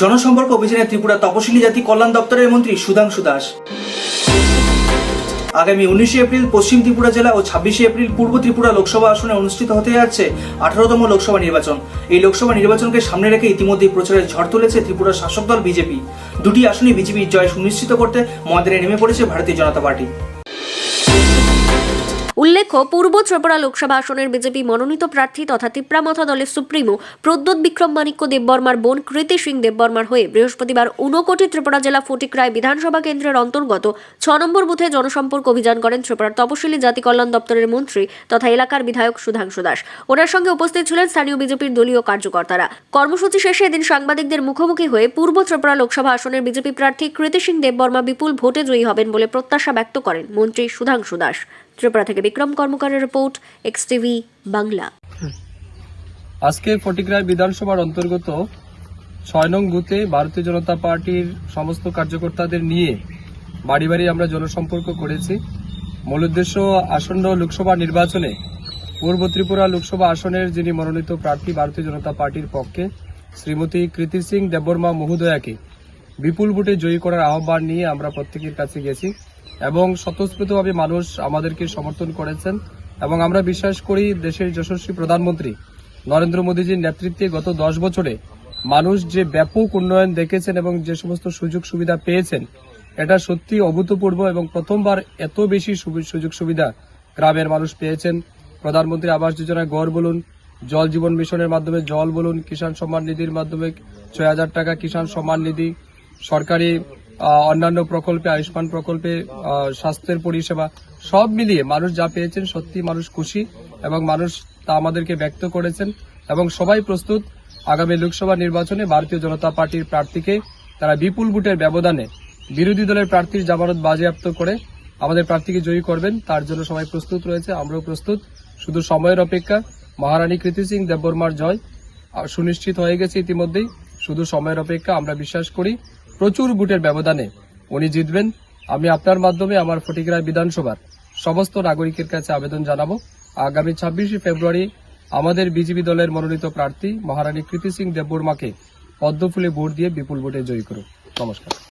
জনসম্পর্ক অভিযানে ত্রিপুরা তপশিলি জাতি কল্যাণ দপ্তরের মন্ত্রী সুধাংশু দাস। আগামী উনিশে এপ্রিল পশ্চিম ত্রিপুরা জেলা ও ছাব্বিশে এপ্রিল পূর্ব ত্রিপুরা লোকসভা আসনে অনুষ্ঠিত হতে যাচ্ছে আঠারোতম লোকসভা নির্বাচন। এই লোকসভা নির্বাচনকে সামনে রেখে ইতিমধ্যেই প্রচারের ঝড় তুলেছে ত্রিপুরার শাসক দল বিজেপি। দুটি আসনে বিজেপির জয় সুনিশ্চিত করতে ময়দানে নেমে পড়েছে ভারতীয় জনতা পার্টি। উল্লেখ্য, পূর্ব ত্রিপুরা লোকসভা আসনের বিজেপি মনোনীত প্রার্থী তথা তিপ্রামথা দলের সুপ্রিমো প্রদ্যোৎ বিক্রম মাণিক্য, দেববর্মার বোন কৃতি সিং দেববর্মার হয়ে বৃহস্পতিবার ঊনকোটি ত্রিপুরা জেলা ফটিকরায় বিধানসভা কেন্দ্রের অন্তর্গত ছ নম্বর বুথে জনসম্পর্ক অভিযান করেন ত্রিপুরার তপশিলি জাতি কল্যাণ দপ্তরের মন্ত্রী তথা এলাকার বিধায়ক সুধাংশু দাস। ওনার সঙ্গে উপস্থিত ছিলেন স্থানীয় বিজেপির দলীয় কার্যকর্তারা। কর্মসূচি শেষে এদিন সাংবাদিকদের মুখোমুখি হয়ে পূর্ব ত্রিপুরা লোকসভা আসনের বিজেপি প্রার্থী কৃতি সিং দেববর্মা বিপুল ভোটে জয়ী হবেন বলে প্রত্যাশা ব্যক্ত করেন মন্ত্রী সুধাংশু দাস। ত্রিপুরা থেকে বিক্রম কর্মকারের রিপোর্ট এক্স টিভি বাংলা। আজকে ফটিকরায় বিধানসভার অন্তর্গত ছয় নং বুথে ভারতীয় জনতা পার্টির সমস্ত কার্যকর্তাদের নিয়ে বাড়ি বাড়ি আমরা জনসম্পর্ক করেছি। মূল উদ্দেশ্য আসন্ন লোকসভা নির্বাচনে পূর্ব ত্রিপুরা লোকসভা আসনের যিনি মনোনীত প্রার্থী ভারতীয় জনতা পার্টির পক্ষে, শ্রীমতী কৃতি সিং দেববর্মা মহোদয়াকে বিপুল ভোটে জয়ী করার আহ্বান নিয়ে আমরা প্রত্যেকের কাছে গেছি। এবং স্বতঃস্ফূর্তভাবে মানুষ আমাদেরকে সমর্থন করেছেন। এবং আমরা বিশ্বাস করি দেশের যশস্বী প্রধানমন্ত্রী নরেন্দ্র মোদীজির নেতৃত্বে গত দশ বছরে মানুষ যে ব্যাপক উন্নয়ন দেখেছেন এবং যে সমস্ত সুযোগ সুবিধা পেয়েছেন, এটা সত্যি অভূতপূর্ব এবং প্রথমবার এত বেশি সুযোগ সুবিধা গ্রামের মানুষ পেয়েছেন। প্রধানমন্ত্রী আবাস যোজনায় গড় বলুন, জল জীবন মিশনের মাধ্যমে জল বলুন, কিষাণ সম্মান নিধির মাধ্যমে ছয় হাজার টাকা কিষাণ সম্মান নিধি, সরকারি অন্যান্য প্রকল্পে, আয়ুষ্মান প্রকল্পে স্বাস্থ্যের পরিষেবা, সব মিলিয়ে মানুষ যা পেয়েছেন সত্যি মানুষ খুশি এবং মানুষ তা আমাদেরকে ব্যক্ত করেছেন এবং সবাই প্রস্তুত। আগামী লোকসভা নির্বাচনে ভারতীয় জনতা পার্টির প্রার্থীকে তারা বিপুল ভোটের ব্যবধানে বিরোধী দলের প্রার্থীর জামানত বাজেয়াপ্ত করে আমাদের প্রার্থীকে জয়ী করবেন। তার জন্য সবাই প্রস্তুত রয়েছে, আমরাও প্রস্তুত। শুধু সময়ের অপেক্ষা, মহারানী কৃতি সিং দেববর্মার জয় সুনিশ্চিত হয়ে গেছে ইতিমধ্যেই। শুধু সময়ের অপেক্ষা আমরা বিশ্বাস করি। প্রচুর ভোটের ব্যবধানে উনি জিতবেন। আমি আপনার মাধ্যমে আমার ফটিকরায় বিধানসভার সমস্ত নাগরিকের কাছে আবেদন জানাব। আগামী ছাব্বিশে ফেব্রুয়ারি আমাদের বিজেপি দলের মনোনীত প্রার্থী মহারানী কৃতি সিং দেববর্মাকে পদ্মফুলে ভোট দিয়ে বিপুল ভোটে জয়ী করুন নমস্কার।